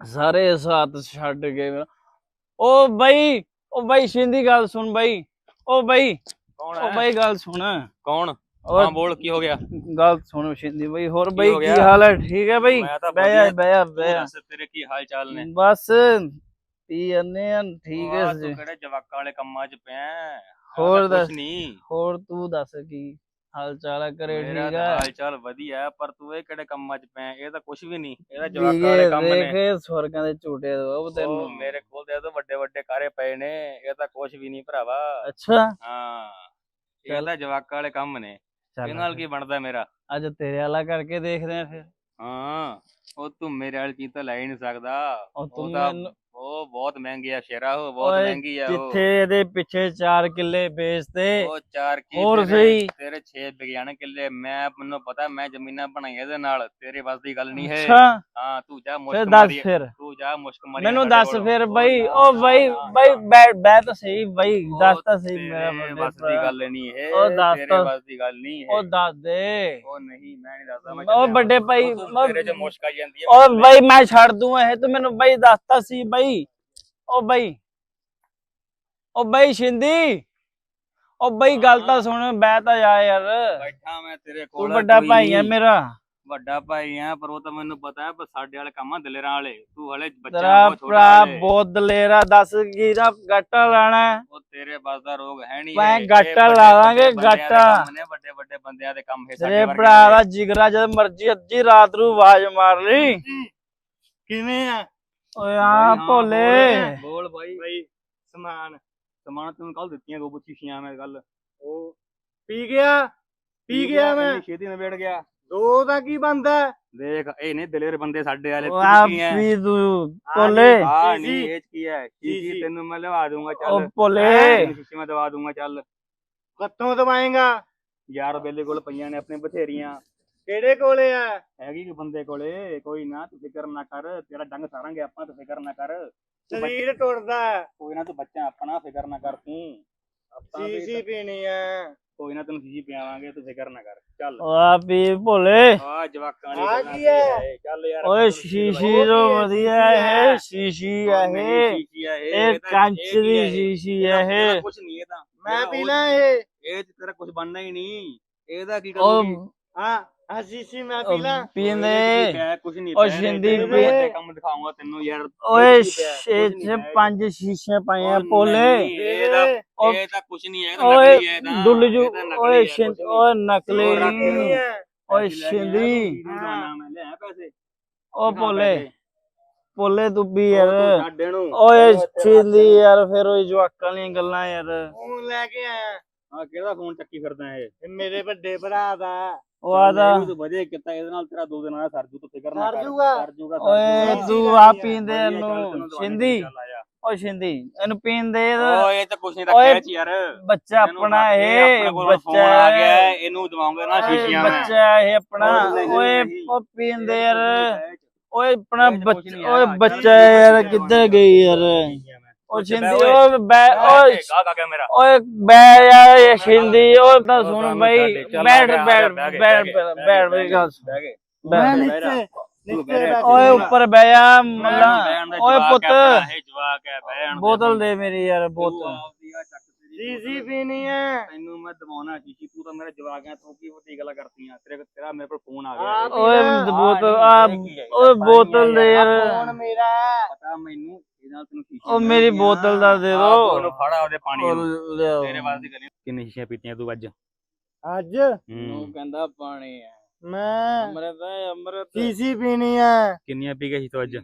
ਸਾਰੇ ਸਾਥ ਛੱਡ ਕੇ ਮੇਰਾ। ਓ ਬਾਈ ਓ ਬਾਈ ਸ਼ਿੰਦੀ ਗੱਲ ਸੁਣ ਬਾਈ। ਓ ਬਾਈ ਕੌਣ ਓ ਬਾਈ ਗੱਲ ਸੁਣ। ਕੌਣ? ਹਾਂ ਬੋਲ ਕੀ ਹੋ ਗਿਆ? ਗੱਲ ਸੁਣ ਸ਼ਿੰਦੀ ਬਾਈ ਹੋਰ ਬਾਈ ਕੀ? ਹਾਲ ਹੈ? ਠੀਕ ਹੈ ਬਾਈ? ਬਹਿ ਜਾ। ਬਹਿ ਜਾ ਬਹਿ ਜਾ। ਤੇਰੇ ਕੀ ਹਾਲ ਚਾਲ ਨੇ? ਬਸ ਪੀ ਜੰਨੇ ਆ ਠੀਕ ਹੈ ਤੂੰ ਕਿਹੜੇ ਜਵਾਕਾਂ ਵਾਲੇ ਕੰਮਾਂ 'ਚ ਪਿਆ? ਹੋਰ ਦੱਸ। ਨਹੀਂ ਹੋਰ ਤੂੰ ਦੱਸ ਕੀ? ਹਾਲ ਚਾਲ ਘਰੇ ਮੇਰਾ ਠੀਕ ਤਾਂ ਹੈ ਹਾਲ ਚਾਲ ਵਧੀਆ ਹੈ, ਪਰ ਤੂੰ ਇਹ ਕਿਹੜੇ ਕੰਮਾਂ 'ਚ ਪਿਆ ਇਹ ਤਾਂ ਕੁਛ ਵੀ ਨਹੀਂ ਇਹਦਾ ਜਵਾਕਾਂ ਵਾਲੇ ਕੰਮ ਨੇ। ਦੇਖ ਸਵਰਗਾਂ ਦੇ ਝੂਟੇ ਦੋ ਉਹ ਤੈਨੂੰ। ਮੇਰੇ ਕੋਲ ਤੇ ਤਾਂ ਵੱਡੇ ਵੱਡੇ ਕਾਰੇ ਪਏ ਨੇ ਇਹ ਤਾਂ ਕੁਛ ਵੀ ਨਹੀਂ ਭਰਾਵਾ। ਅੱਛਾ। ਹਾਂ ਇਹ ਚੱਲ। ਤਾਂ ਜਵਾਕਾਂ ਵਾਲੇ ਕੰਮ ਨੇ। ਇਹ ਨਾਲ ਕੀ ਬਣਦਾ ਮੇਰਾ? ਅੱਜ ਤੇਰੇ ਵਾਲਾ ਕਰਕੇ ਦੇਖਦੇ ਆ ਫਿਰ। ਹਾਂ ਉਹ ਤੂੰ ਮੇਰੇ ਵਾਲੀ ਚੀਜ਼ ਤਾਂ ਲੈ ਹੀ ਨਹੀਂ ਸਕਦਾ। ਉਹ ਤੂੰ ਉਹ ਤਾਂ ਮੈਨੂੰ ਉਹ ਬਹੁਤ ਮਹਿੰਗੀ ਆ ਸ਼ੇਰਾ ਉਹ ਬਹੁਤ ਓਏ, ਮਹਿੰਗੀ ਆ ਉਹ ਜਿੱਥੇ ਇਹਦੇ ਪਿੱਛੇ 4 ਕਿੱਲੇ ਵੇਚਦੇ ਉਹ ਚਾਰ ਕੀ ਹੋਰ ਤੇਰੇ- ਸਹੀ ਤੇਰੇ 6 ਵਿਗਿਆਨ ਕਿੱਲੇ ਮੈਂ ਮੈਨੂੰ ਪਤਾ ਮੈਂ ਜ਼ਮੀਨਾਂ ਬਣਾਈਆਂ ਇਹਦੇ ਨਾਲ ਤੇਰੇ ਵੱਸ ਦੀ ਗੱਲ ਨਹੀਂ ਹੈ ਅੱਛਾ ਹਾਂ ਤੂੰ ਜਾ ਫਿਰ ਮੁਸ਼ਕ ਦੱਸ ਮਾਰੀ ਫਿਰ ਤੂੰ ਜਾ ਮੁਸ਼ਕ ਮਾਰੀ ਮੈਨੂੰ ਦੱਸ। ਫਿਰ ਉਹ ਬਈ ਉਹ ਬਈ ਬਈ। ਬੈ ਬੈ ਤਾਂ ਸਹੀ ਬਈ ਉਹ ਦੱਸ ਤਾਂ ਸਹੀ ਮੇਰਾ ਵੱਡੇ ਵੱਸ ਦੀ ਭਰਾ। ਗੱਲ ਨਹੀਂ ਹੈ ਉਹ ਦੱਸ ਤੇਰੇ ਤਾਂ- ਵੱਸ ਦੀ ਗੱਲ ਨਹੀਂ ਉਹ ਹੈ ਦੱਸ ਦੇ ਉਹ ਨਹੀਂ ਮੈਂ ਨਹੀਂ ਦੱਸਦਾ ਮੈਂ ਉਹ ਚੱਲਿਆ। ਵੱਡੇ ਭਾਈ ਉਹ ਤੂੰ- ਤੇਰੇ ਚ ਮੁਸ਼ਕ ਆਈ ਜਾਂਦੀ ਹੈ ਉਹ ਬਈ ਮੈਂ ਛੱਡ ਦੂੰ ਇਹ ਤੂੰ ਮੈਨੂੰ ਬਈ ਦੱਸਤਾ ਸੀ ਬਈ ਉਹ ਬਈ। ਉਹ ਬਈ ਸ਼ਿੰਦੀ। ਉਹ ਬਈ ਗੱਲ ਤਾਂ ਸੁਣ ਬੈ ਤਾਂ ਜਾ ਯਾਰ ਬੈਠਾ ਮੈਂ ਤੇਰੇ ਤੂੰ ਕੋਲ ਵੱਡਾ ਕੋਈ ਭਾਈ ਨਹੀਂ। ਮੇਰਾ। ਵੱਡਾ ਭਾਈ ਆ ਪਰ ਉਹ ਤਾਂ ਮੈਨੂੰ ਪਤਾ ਹੈ ਪਰ ਸਾਡੇ ਵਾਲੇ ਕੰਮ ਆ ਦਲੇਰਾਂ ਵਾਲੇ। ਤੂੰ ਹਲੇ ਬੱਚਾ ਤੇਰਾ ਬਹੁਤ ਛੋਟਾ ਭਰਾ ਹਲੇ। ਬਹੁਤ ਦਲੇਰਾ ਦੱਸ ਕੀ ਦਾ ਗੱਟਾ ਲਾਣਾ ਹੈ? ਉਹ ਤੇਰੇ ਬਸ ਦਾ ਰੋਗ ਹੈ ਨਹੀਂ ਮੈਂ ਗਾਟਾ ਲਾ ਲਾਂਗੇ, ਗਾਟਾ। ਵੱਡੇ ਵੱਡੇ ਬੰਦਿਆਂ ਦੇ ਕੰਮ ਹੈ ਤੇਰੇ ਭਰਾ ਦਾ ਜਿਗਰਾ ਜਦ ਮਰਜ਼ੀ ਅੱਧੀ ਰਾਤ ਨੂੰ ਆਵਾਜ਼ ਮਾਰ ਲਈ। ਕਿਵੇਂ ਆ? ਓਏ ਆ ਭੋਲੇ। ਬੋਲ। ਬਾਈ। ਬਈ ਸਮਾਨ। ਸਮਾਨ ਤੈਨੂੰ ਕੱਲ ਦਿੱਤੀਆਂ ਦੋ ਪੁੱਛੀਆਂ ਮੈਂ ਗੱਲ ਉਹ ਪੀ ਗਿਆ। ਪੀ ਗਿਆ ਮੈਂ। ਛੇਤੀ ਨਿਬੇੜ ਗਿਆ। ਦੋ ਦਾ ਕੀ ਬੰਦਾ ਦੇਖ ਇਹ ਨੇ ਦਲੇਰ ਬੰਦੇ ਸਾਡੇ ਵਾਲੇ ਕੀ ਹੈ ਪੀ ਤੂੰ ਭੋਲੇ। ਜੀ, ਹਾਂ ਨਹੀਂ। ਇਹ ਕੀ ਹੈ ਜੀ। ਤੈਨੂੰ ਮੈਂ ਲਵਾ ਦੂੰਗਾ ਉਹ ਚੱਲ ਭੋਲੇ। ਤੈਨੂੰ ਸ਼ੀਸ਼ੇ ਮੈਂ ਦਵਾ ਦੂੰਗਾ ਚੱਲ। ਕੱਤੋਂ ਦਵਾਏਗਾ? ਯਾਰ ਬੇਲੇ ਕੋਲ ਪਈਆਂ ਨੇ ਆਪਣੇ ਬਥੇਰੀਆਂ। ਕਿਹੜੇ ਕੋਲੇ ਆ? ਹੈਗੀ ਕਿ ਬੰਦੇ ਕੋਲੇ ਕੋਈ ਨਾ ਤੂੰ ਫਿਕਰ ਨਾ ਕਰ ਤੇਰਾ ਡੰਗ ਸਾਰਾਂਗੇ ਆਪਾਂ ਤੂੰ ਫਿਕਰ ਨਾ ਕਰ। ਤੂੰ ਬੱਚ- ਸਰੀਰ ਟੁੱਟਦਾ। ਕੋਈ ਨਾ ਤੂੰ ਬੱਚਾ ਆਪਣਾ ਫਿਕਰ ਨਾ ਕਰ ਤੂੰ। ਆਪਾਂ ਵੀ ਸੀਸੀ ਪੀਣੀ ਆ। ਕੋਈ ਨਾ ਤੈਨੂੰ ਸ਼ੀਸ਼ੀ ਪਿਆਵਾਂਗੇ ਤੂੰ ਫਿਕਰ ਨਾ ਕਰ। ਚੱਲ। ਆ ਪੀ ਭੋਲੇ। ਆ ਜਵਾਕਾਂ ਵਾਲੀ ਗੱਲਾਂ ਕੀ ਹੈ? ਕੀ ਚੱਲ ਯਾਰ ਓਏ ਸ਼ੀਸ਼ੀ ਤੋਂ? ਵਧੀਆ ਇਹ ਸ਼ੀਸ਼ੀ ਆ ਇਹ। ਸ਼ੀਸ਼ੀ ਆ ਇਹ ਕੰਚ ਦੀ? ਸ਼ੀਸ਼ੀ ਆ ਇਹ। ਕੁਛ ਨਹੀਂ ਇਹ ਤਾਂ ਮੈਂ ਇਹਦਾ ਪੀ ਉਹ- ਲਾਂ ਇਹ। ਇਹ ਚ ਤੇਰਾ ਕੁਝ ਬਣਨਾ ਹੀ ਨਹੀਂ। ਇਹਦਾ ਕੀ ਕਰੂਗੀ? ਉਹ ਹਾਂ। ਆ ਸੀਸੀ ਮੈਂ ਪੀ ਲਾਂ ਪੀਂਦੇ ਕੁਝ ਨਹੀਂ ਉਹ ਸ਼ਿੰਦੀ ਪੀ- ਕੰਮ ਦਿਖਾਉਂਗਾ ਤੈਨੂੰ ਯਾਰ। ਓਏ ਛੇ। ਪੰਜ ਸ਼ੀਸ਼ੇ ਪਏ ਆ ਨਹੀਂ, ਇਹਦਾ ਇਹ ਤਾਂ ਕੁਝ ਨਹੀਂ ਹੈ ਨਕਲੀ ਹੈ ਤਾਂ। ਦੁੱਲ ਜੂ ਓਏ ਸ਼ਿੰਦ। ਓਏ ਨਕਲੀ। ਓਏ ਸ਼ਿੰਦੀ। ਓ ਪੈਸੇ। ਭੋਲੇ ਤੂੰ ਵੀ ਯਾਰ। ਓਏ ਛਿੰਦੀ ਯਾਰ ਫਿਰ ਉਹ ਜਵਾਕਾਂ ਦੀਆਂ ਗੱਲਾਂ ਯਾਰ। ਫੋਨ ਲੈ ਕੇ ਆਇਆ। ਆ ਕਿਹਦਾ ਫੋਨ ਚੱਕੀ ਫਿਰਦਾ ਇਹ ਮੇਰੇ ਵੱਡੇ ਭਰਾ ਦਾ। ਉਹ ਆਦਾ। ਇਹ ਵੀ ਤੂੰ ਵਧੀਆ ਕੀਤਾ ਇਹਦੇ ਨਾਲ ਤੇਰਾ ਦੋ ਦਿਨਾਂ ਦਾ ਸਰਜੂ ਤੂੰ ਫਿਕਰ ਨਾ ਕਰ। ਜੂਗਾ। ਸਰ ਜੂਗਾ ਸਰ ਓਏ। ਤੂੰ ਆ ਪੀਂਦੇ ਇਹਨੂੰ। ਜਾ। ਓ ਸ਼ਿੰਦੀ ਇਹਨੂੰ ਪੀਂਦੇ ਓਏ ਇਹ ਤਾਂ ਕੁਛ ਨਹੀਂ ਰੱਖਿਆ ਚ ਯਾਰ। ਬੱਚਾ ਆਪਣਾ ਇਹ ਬੱਚਾ ਆ ਗਿਆ ਇਹਨੂੰ ਦਵਾਉਂਗੇ ਨਾ ਸ਼ੀਸ਼ੀਆਂ ਮੈਂ। ਬੱਚਾ ਇਹ ਆਪਣਾ। ਓਏ। ਉਹ ਪੀਂਦੇ ਯਾਰ। ਓਏ ਆਪਣਾ ਬੱਚਾ ਓਏ ਬੱਚਾ ਯਾਰ ਕਿੱਧਰ ਗਈ ਯਾਰ? ਉਹ ਬਹਿ ਓਏ ਬੈ ਓਏ ਗਾਹ ਆ ਗਿਆ ਮੇਰਾ। ਓਏ ਬੈ ਯਾਰ ਇਹ ਸ਼ਿੰਦੀ ਓਏ ਤਾਂ ਉਹ ਸੁਣ ਬਈ ਬੈਠ ਆ ਗਿਆ, ਬੈਠ ਬੈਠ ਬੈਠ ਮੇਰੀ ਗੱਲ ਸੁਣ। ਮੈਂ ਨੀਚੇ ਓਏ ਉੱਪਰ ਬਹਿ ਜਾ ਮੱਲਾ ਓਏ ਪੁੱਤ। ਬੋਤਲ ਦੇ ਮੇਰੀ ਯਾਰ ਬੋਤਲ। ਸੀਸੀ ਪੀਣੀ ਹੈ ਤੈਨੂੰ ਮੈਂ ਦਵਾਉਣਾ ਸ਼ੀਸ਼ੀ ਤੂੰ ਤਾਂ ਮੇਰੇ ਹੈ ਤੂੰ ਕੀ ਵੱਡੀ ਗੱਲਾਂ ਕਰਤੀਆਂ। ਤੇਰੇ ਤੇਰਾ ਮੇਰੇ ਕੋਲ ਫੋਨ ਆ ਗਿਆ। ਓਏ। ਬੋਤਲ ਆ ਓਏ ਬੋਤਲ ਦੇ ਯਾਰ। ਫੋਨ ਮੇਰਾ। ਪਤਾ ਮੈਨੂੰ ਨਾਲ ਤੈਨੂੰ ਸ਼ੀਸ਼ੀ ਉਹ ਮੇਰੀ ਬੋਤਲ ਦਾ ਦੇ ਦੋ। ਉਹਨੂੰ ਫੜਾ ਉਹਦੇ ਪਾਣੀ ਨੂੰ। ਉਹ ਲਿਆਓ। ਤੇਰੇ ਵਾਸਤੇ ਕਰੀ ਕਿੰਨੀ ਸ਼ੀਸ਼ੀਆਂ ਪੀਤੀਆਂ ਤੂੰ ਅੱਜ? ਅੱਜ? ਉਹ ਕਹਿੰਦਾ ਪਾਣੀ ਹੈ। ਮੈਂ ਅੰਮ੍ਰਿਤ ਹੈ ਅੰਮ੍ਰਿਤ ਸੀਸੀ ਪੀਣੀ ਹੈ ਕਿੰਨੀਆਂ ਪੀ ਗਿਆ ਸੀ ਤੂੰ ਅੱਜ?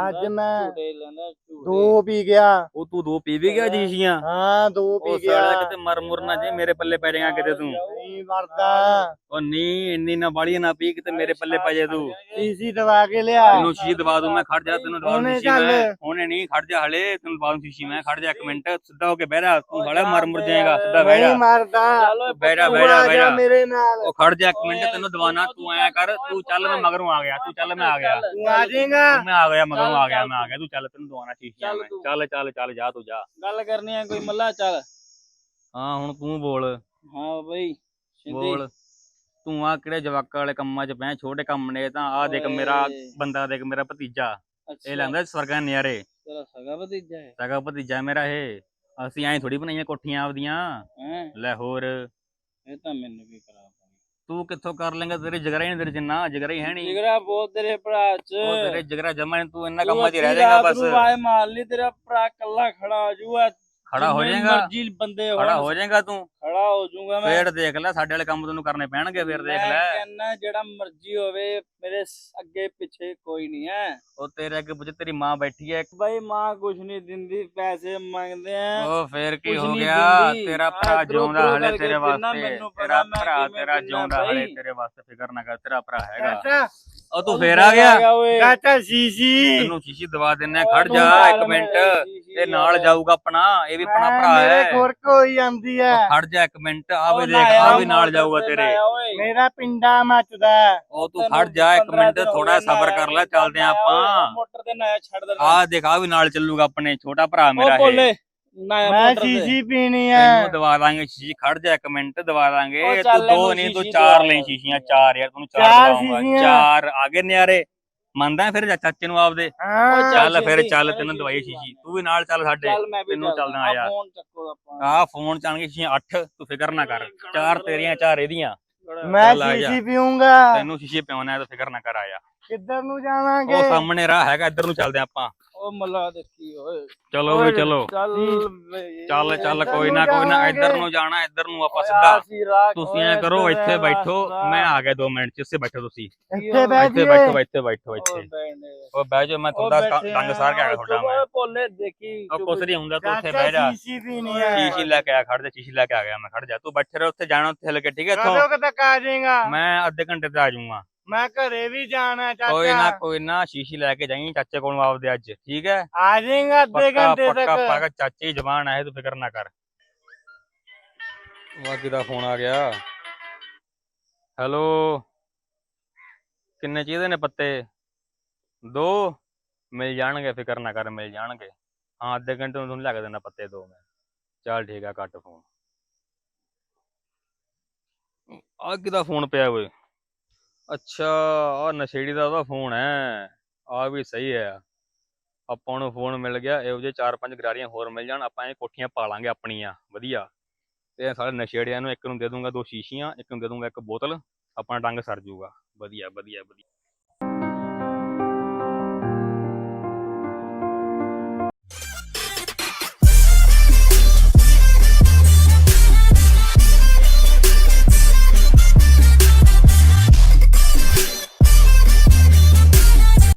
ਅੱਜ ਮੈਂ ਝੂਟੇ ਲੈਂਦਾ ਝੂਟੇ ਦੋ ਪੀ ਗਿਆ। ਉਹ ਤੂੰ ਦੋ ਪੀ ਵੀ ਗਿਆ ਜੀ ਸ਼ੀਸ਼ੀਆਂ ਹਾਂ ਦੋ ਉਹ ਪੀ ਸਾਲਾ ਗਿਆ। ਕਿਤੇ ਮਰ ਮੁਰ ਨਾ ਜੇ ਮੇਰੇ ਪੱਲੇ ਪੈ ਜਾਏਗਾ ਕਿਤੇ ਤੂੰ। ਨਹੀਂ ਮਰਦਾ। ਉਹ ਨਹੀਂ ਇੰਨੀ ਨਾ ਬਾੜੀ ਨਾ ਪੀ ਕਿਤੇ ਮੇਰੇ ਪੱਲੇ ਪੈ ਜਾਏ ਤੂੰ। ਸੀਸੀ ਦਵਾ ਕੇ ਲਿਆ। ਤੈਨੂੰ ਸ਼ੀਸ਼ੀ ਦਵਾ ਦੂੰ ਮੈਂ ਖੜ ਜਾ ਤੈਨੂੰ ਦਵਾ ਦੂੰ ਸ਼ੀਸ਼ੀ। ਮੈਂ। ਹੁਣੇ ਨਹੀਂ ਖੜ ਜਾ ਹਲੇ ਤੈਨੂੰ ਦਵਾ ਦੂੰ ਸ਼ੀਸ਼ੀ ਮੈਂ ਖੜ ਜਾ ਇੱਕ ਮਿੰਟ ਸਿੱਧਾ ਹੋ ਕੇ ਬਹਿ ਜਾ ਤੂੰ ਹਲੇ ਮਰ ਮੁਰ ਜਾਏਗਾ ਸਿੱਧਾ ਬਹਿ ਜਾ। ਨਹੀਂ ਮਰਦਾ। ਬਹਿ ਜਾ ਬਹਿ ਜਾ ਜਾ ਜਾ। ਮੇਰੇ ਨਾਲ। ਉਹ ਖੜ ਜਾ ਇੱਕ ਮਿੰਟ ਤੈਨੂੰ ਦਵਾਨਾ ਤੂੰ ਐ ਕਰ ਤੂੰ ਚੱਲ ਮੈਂ ਮਗਰੋਂ ਆ ਗਿਆ ਤੂੰ ਚੱਲ ਮੈਂ ਆ ਗਿਆ। ਤੂੰ ਆ ਜਾਏਗਾ। ਮੈਂ ਆ ਗਿਆ ਮਗਰੋਂ ਆ ਗਿਆ ਮੈਂ ਆ ਗਿਆ ਤੂੰ। ਚੱਲ ਤੈਨੂੰ ਦਵਾਨਾ ਸ਼ੀਸ਼ੀਆਂ ਚੱਲ ਮੈਂ। ਚੱਲ ਚੱਲ ਚੱਲ ਜਾ ਤੂੰ ਜਾ। ਗੱਲ ਕਰਨੀ ਹੈ ਕੋਈ ਮੱਲਾ ਚੱਲ। ਹਾਂ ਹੁਣ ਤੂੰ ਬੋਲ। ਹਾਂ ਬਈ ਬੋਲ। ਤੂੰ ਆ ਕਿਹੜੇ ਜਵਾਕਾਂ ਵਾਲੇ ਕੰਮਾਂ 'ਚ ਪੈ ਛੋਟੇ ਕੰਮ ਨੇ ਤਾਂ ਆ ਦੇਖ ਮੇਰਾ। ਬੰਦਾ ਦੇਖ ਮੇਰਾ ਭਤੀਜਾ। ਇਹ ਲੈਂਦਾ ਸਵਰਗਾਂ ਦੇ ਨਜ਼ਾਰੇ ਤੇਰਾ ਸਗਾ ਭਤੀਜਾ ਹੈ। ਸਗਾ ਭਤੀਜਾ ਮੇਰਾ ਇਹ। ਅਸੀਂ ਐਂ ਥੋੜੀ ਬਣਾਈਆਂ ਕੋਠੀਆਂ ਆਪਦੀਆਂ। ਹੈ? ਲੈ ਹੋਰ। ਇਹ ਤਾਂ ਮੈਨੂੰ ਵੀ ਕਰਾ ਤੂੰ ਕਿੱਥੋਂ ਕਰ ਲੇਂਗਾ? ਤੇਰੇ ਜਗਰਾ ਹੀ ਨਹੀਂ ਤੇਰੇ ਜਿੰਨਾ ਜਗਰਾ ਹੀ ਹੈ ਨਹੀਂ। ਜਿਗਰਾ ਬਹੁਤ ਤੇਰੇ ਭਰਾ ਚ। ਉਹ ਤੇਰੇ ਜਗਰਾ ਜਮਾ ਨੀ, ਤੂੰ ਇੰਨਾ ਤੂੰ ਕੰਮਾਂ 'ਚ ਹੀ ਰਹਿ ਜਾਏਗਾ ਬਸ। ਨੂੰ ਆਵਾਜ਼ ਮਾਰ ਲਈ ਤੇਰਾ ਭਰਾ ਕੱਲਾ ਖੜਾ ਹੋ ਜਾਊਗਾ ਖੜਾ ਹੋ ਜਾਏਗਾ। ਮਰਜ਼ੀ ਬੰਦੇ ਖੜਾ ਹੋਣ ਹੋ ਜਾਏਗਾ ਤੂੰ। ਖੜਾ ਹੋ ਜਾਊਗਾ ਮੈਂ। ਫੇਰ ਦੇਖ ਲੈ ਸਾਡੇ ਵਾਲੇ ਕੰਮ ਤੈਨੂੰ ਕਰਨੇ ਪੈਣਗੇ ਫੇਰ ਦੇਖ ਲੈ। ਕਹਿੰਦਾ ਜਿਹੜਾ ਮਰਜ਼ੀ ਹੋਵੇ ਮੇਰੇ ਅੱਗੇ ਪਿੱਛੇ ਕੋਈ ਨਹੀਂ ਹੈ। ਉਹ ਤੇਰੇ ਅੱਗੇ ਪੁੱਛ ਤੇਰੀ ਮਾਂ ਬੈਠੀ ਐ ਬਾਈ ਮਾਂ ਕੁਛ ਨਹੀਂ ਦਿੰਦੀ ਪੈਸੇ ਮੰਗਦੇ ਆ। ਉਹ ਫੇਰ ਕੀ ਹੋ ਗਿਆ। ਤੇਰਾ ਭਰਾ ਜਿਉਂਦਾ ਹਲੇ ਤੇਰੇ ਵਾਸਤੇ। ਤੇਰਾ ਭਰਾ ਤੇਰਾ ਜਿਉਂਦਾ ਹਲੇ। ਤੇਰੇ ਵਾਸਤੇ ਫਿਕਰ ਨਾ ਕਰ ਤੇਰਾ ਭਰਾ ਹੈਗਾ। ਉਹ ਤੂੰ ਫੇਰ ਆ ਗਿਆ। ਓਏ। ਚਾਚਾ ਸ਼ੀਸ਼ੀ। ਤੈਨੂੰ ਸ਼ੀਸ਼ੀ ਦਵਾ ਦਿੰਨੇ ਖੜ ਜਾ ਇੱਕ ਮਿੰਟ। ਮੇਰੇ ਇਹ ਨਾਲ। ਜਾਊਗਾ ਆਪਣਾ ਇਹ ਵੀ ਆਪਣਾ ਭਰਾ ਮੇਰੇ ਹੈ। ਖੁਰਕ ਹੋਈ ਜਾਂਦੀ ਹੈ। ਖੜ ਜਾ ਇੱਕ ਮਿੰਟ ਆ ਵੀ ਦੇਖ ਆ ਵੀ ਨਾਲ ਜਾਊਗਾ ਤੇਰੇ। ਮੇਰਾ ਪਿੰਡਾ ਮੱਚਦਾ ਹੈ। ਉਹ ਤੂੰ ਖੜ ਜਾ ਇੱਕ 15 ਮਿੰਟ ਹੋ ਥੋੜਾ ਸਬਰ ਕਰ ਲੈ ਨੀ ਚੱਲਦੇ ਆਪਾਂ। ਮੋਟਰ ਤੇ ਨਾਇਆ ਛੱਡ ਦੇਣਾ ਆ ਦੇਖ ਆ ਵੀ ਨਾਲ ਚੱਲੂਗਾ ਆਪਣੇ ਛੋਟਾ ਭਰਾ ਮੇਰਾ ਉਹ ਇਹ। ਬੋਲੇ ਨਾਇਆ ਮੈਂ ਸ਼ੀਸ਼ੀ ਪੀਣੀ ਤੈਨੂੰ ਹੈ ਦਵਾ ਦਾਂਗੇ ਸ਼ੀਸ਼ੀ ਖੜ ਜਾ ਇੱਕ ਮਿੰਟ ਦਵਾ ਦਾਂਗੇ। ਉਹ ਤੂੰ ਦੋ ਇਹਨੂੰ ਨਹੀਂ ਤੂੰ ਸ਼ੀਸ਼ੀ ਚਾਰ ਦਵਾ ਲਈ ਦੇ। ਸ਼ੀਸ਼ੀਆਂ ਚਾਰ ਯਾਰ ਤੈਨੂੰ ਚਾਰ ਚਾਰ ਦਵਾਉਂਗਾ। ਸ਼ੀਸ਼ੀਆਂ। ਚਾਰ ਆਗੇ ਨਿਆਰੇ। ਮੰਨਦਾ ਫਿਰ ਜਾ ਚਾਚੇ ਨੂੰ ਆਪਦੇ? ਹਾਂ। ਚੱਲ ਫਿਰ ਸ਼ੀਸ਼ੀ, ਚੱਲ ਤੈਨੂੰ ਦਵਾਈ ਦਵਾ ਸ਼ੀਸ਼ੀ। ਤੂੰ ਵੀ ਨਾਲ ਚੱਲ ਸਾਡੇ ਚੱਲ ਮੈਂ ਵੀ ਤੈਨੂੰ ਚੱਲਦਾ। ਆ ਯਾਰ। ਫੋਨ ਚੱਕੋ ਆਪਾਂ ਆ ਫੋਨ ਚਾਣਗੇ ਸ਼ੀਸ਼ੀਆਂ 8 ਤੂੰ ਫਿਕਰ ਨਾ ਕਰ। ਚਾਰ ਤੇਰੀਆਂ ਚਾਰ ਇਹਦੀਆਂ। ਮੈਂ ਚੱਲ ਆ ਜਾ। ਸ਼ੀਸ਼ੀ ਪੀਊਂਗਾ। ਤੈਨੂੰ ਸ਼ੀਸ਼ੇ ਪਿਉਣਾ ਹੈ ਤਾਂ ਫਿਕਰ ਨਾ ਕਰ ਆਇਆ। ਕਿੱਧਰ ਨੂੰ ਜਾਵਾਂਗੇ? ਉਹ ਸਾਹਮਣੇ ਰਾਹ ਹੈਗਾ ਇੱਧਰ ਨੂੰ ਚੱਲਦੇ ਆਪਾਂ। ਉਹ ਮੱਲਾ ਦੇਖੀ ਓਏ ਚਲੋ ਵੀ ਚਲੋ ਚੱਲ। ਵੇ। ਚੱਲ ਕੋਈ ਨੂੰ ਕੋਈ ਨਾ ਇੱਧਰ। ਨੂੰ ਜਾਣਾ ਇੱਧਰ ਨੂੰ ਆਪਾਂ ਓਏ ਸਿੱਧਾ ਰਾਹ, ਤੁਸੀਂ ਓਏ ਐ ਕਰੋ ਇੱਧਰ ਇੱਥੇ ਬੈਠੋ ਰਾਸਤਾ। ਮੈਂ ਆ ਗਿਆ 2 ਮਿੰਟ ਚ ਇੱਥੇ ਬੈਠੋ ਤੁਸੀਂ ਇੱਥੇ ਬਹਿ ਇੱਥੇ ਬੈਠੋ ਇੱਥੇ ਬੈਠੋ ਇੱਥੇ ਬੈਠੇ। ਉਹ ਬਹਿ ਜਾ ਮੈਂ ਤੁਹਾਡਾ ਬੈਠੇ ਡੰਗ ਸਾਰ ਕੇ ਆ ਗਿਆ ਤੁਹਾਡਾ ਮੈਂ ਭੋਲੇ ਦੇਖੀ ਉਹ। ਕੁਛ ਨਹੀਂ ਹੁੰਦਾ ਤੂੰ ਇੱਥੇ ਚਾਚਾ ਬਹਿ ਜਾ ਸ਼ੀਸ਼ੀ ਪੀਣੀ ਹੈ ਸ਼ੀਸ਼ੀ ਲੈ ਕੇ ਆ ਖੜ ਜਾ ਸ਼ੀਸ਼ੀ ਲੈ ਕੇ ਆ ਗਿਆ ਮੈਂ ਖੜ ਜਾ ਤੂੰ ਬੈਠੇ ਰਹੋ ਉੱਥੇ ਜਾਣਾ ਉੱਥੇ ਲੱਗੇ ਠੀਕ ਹੈ ਇੱਥੋਂ ਕਦੋਂ ਤੱਕ ਆ ਜਾਏਗਾ ਮੈਂ ਅੱਧੇ ਘੰਟੇ ਤੇ ਆ ਜਾਊਂਗਾ ਮੈਂ ਘਰੇ ਵੀ ਜਾਣਾ ਕੋਈ ਨਾ ਚਾਚਾ ਕੋਈ ਨਾ ਸ਼ੀਸ਼ੀ ਲੈ ਕੇ ਜਾਈਂ ਚਾਚੇ ਕੋਲੋਂ ਆਪਦੇ ਅੱਜ ਠੀਕ ਹੈ? ਆ ਜਾਏਗਾ ਅੱਧੇ ਪੱਕਾ ਘੰਟੇ ਪੱਕਾ ਤੱਕ। ਪੱਕਾ ਚਾਚੀ ਜ਼ਬਾਨ ਹੈ ਤੂੰ ਫਿਕਰ ਨਾ ਕਰ। ਵਾਗੀ ਦਾ ਫੋਨ ਆ ਗਿਆ। ਹੈਲੋ? ਕਿੰਨੇ ਚਾਹੀਦੇ ਨੇ ਪੱਤੇ? ਦੋ? ਮਿਲ ਜਾਣਗੇ ਫਿਕਰ ਨਾ ਕਰ ਮਿਲ ਜਾਣਗੇ। ਹਾਂ ਅੱਧੇ ਘੰਟੇ ਨੂੰ ਤੁਹਾਨੂੰ ਲੱਗ ਦੇਣਾ ਪੱਤੇ ਦੋ ਮੈਂ। ਚੱਲ ਠੀਕ ਆ ਕੱਟ ਫੋਨ। ਆ ਕਿਹਦਾ ਫੋਨ ਪਿਆ ਓਏ ਅੱਛਾ ਆ ਨਸ਼ੇੜੀ ਦਾ ਉਹਦਾ ਫੋਨ ਹੈ ਆ ਵੀ ਸਹੀ ਹੈ ਆਪਾਂ ਨੂੰ ਫੋਨ ਮਿਲ ਗਿਆ, ਇਹੋ ਜਿਹੇ ਚਾਰ ਪੰਜ ਗਰਾਰੀਆਂ ਹੋਰ ਮਿਲ ਜਾਣ, ਆਪਾਂ ਇਹ ਕੋਠੀਆਂ ਪਾ ਲਾਂਗੇ ਆਪਣੀਆਂ, ਵਧੀਆ। ਤੇ ਇਹ ਸਾਰੇ ਨਸ਼ੇੜਿਆਂ ਨੂੰ ਇੱਕ ਨੂੰ ਦੇ ਦੂੰਗਾ ਦੋ ਸ਼ੀਸ਼ੀਆਂ, ਇੱਕ ਨੂੰ ਦੇ ਦੂੰਗਾ ਇੱਕ ਬੋਤਲ, ਆਪਣਾ ਡੰਗ ਸਰ ਜਾਊਗਾ ਵਧੀਆ ਵਧੀਆ ਵਧੀਆ।